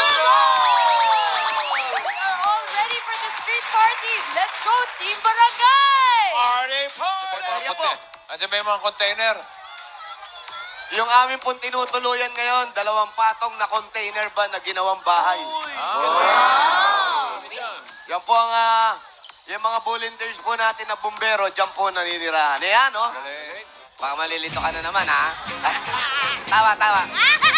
all ready for the street party. Let's go, Team Barangay! Party, party! Po, Andiyan ba yung mga container? yung aming pong tinutuluyan ngayon, dalawang patong na container ba na ginawang bahay. Ah. Wow! Yan po ang, ah, yung mga volunteers po natin na bumbero, dyan po naninirahan. Ayan, oh. no? Baka malilito ka na naman, ha? Ah. tawa, tawa.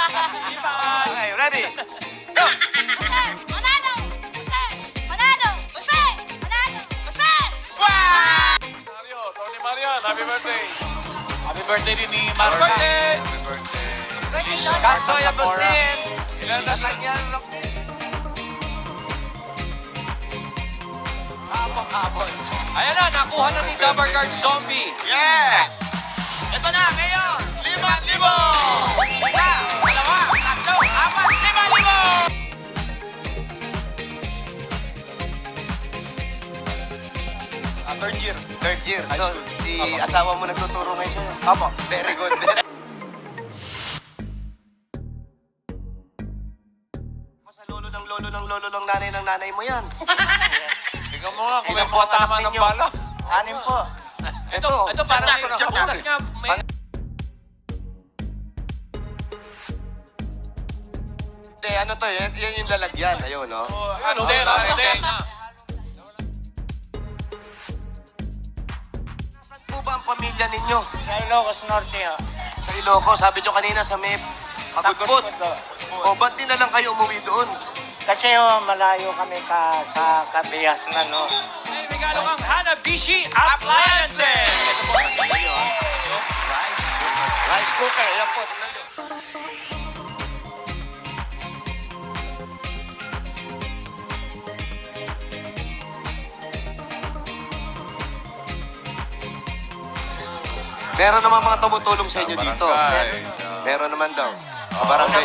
Okay, ready? Go! Manalo! Jose! Manalo! Jose! Manalo! Jose! Mario, Tony Marian, happy birthday. Happy birthday rin ni Happy Mark. birthday. Happy birthday. Birthday! Katsoy. Agustin! Ilan na Nathaniel Roque. Abong, abong. Ayan na, nakuha na ni Dabar Card Zombie. Yes! Ah, third year. Third year. High So, school. si Apo. asawa mo nagtuturo ngayon sa'yo? Apo. Very good. sa lolo ng lolo ng lolo ng nanay ng nanay mo yan. Tingnan mo nga kung may Ilan po mga ang tama anak ng ninyo? bala. Anim po. Ito, Ito, ito parang may ako sa butas nga. May, Hindi, ano to, yan, yan yung lalagyan. Ayun, no? ano, Hindi, ano, hindi. ano, Saan pamilya ninyo? Sa Ilocos Norte, ho. Sa Ilocos, sabi nyo kanina sa may pagudpot. O, ba't di na lang kayo umuwi doon? Kasi ho, malayo kami ka sa Kabiyas na, no. may regalo kang Hanabishi Appliances. Ito po, ha. Rice cooker. Rice cooker, ayan po, tingnan Meron naman mga tumutulong sa inyo dito. Barangay. Meron naman daw. Sa barangay.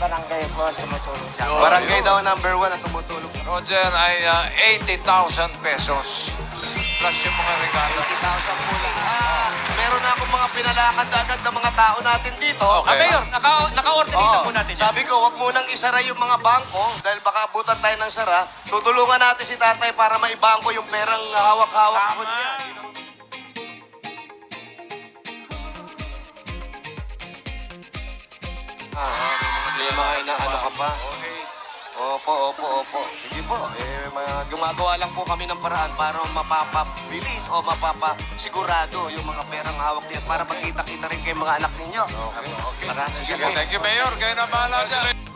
Barangay po tumutulong sa akin. Barangay daw number one na tumutulong. Roger ay ah, 80,000 pesos. Plus yung mga regalo. 80,000 po lang. Ah, meron na akong mga pinalakad agad ng mga tao natin dito. Ah, Mayor, naka, naka-order dito Oo. po natin yan. Sabi ko, wag munang isara yung mga bangko dahil baka abutan tayo ng sara. Tutulungan natin si tatay para maibangko yung perang hawak-hawak ko niya. Ah, may mga inaano ka pa. Okay. Opo, opo, opo. Sige po. Eh, mga, gumagawa lang po kami ng paraan para mapapabilis o mapapasigurado yung mga perang hawak niya para magkita-kita rin kay mga anak ninyo. Okay, okay. Maraming Sige, thank you, Mayor. Kayo na bahala dyan.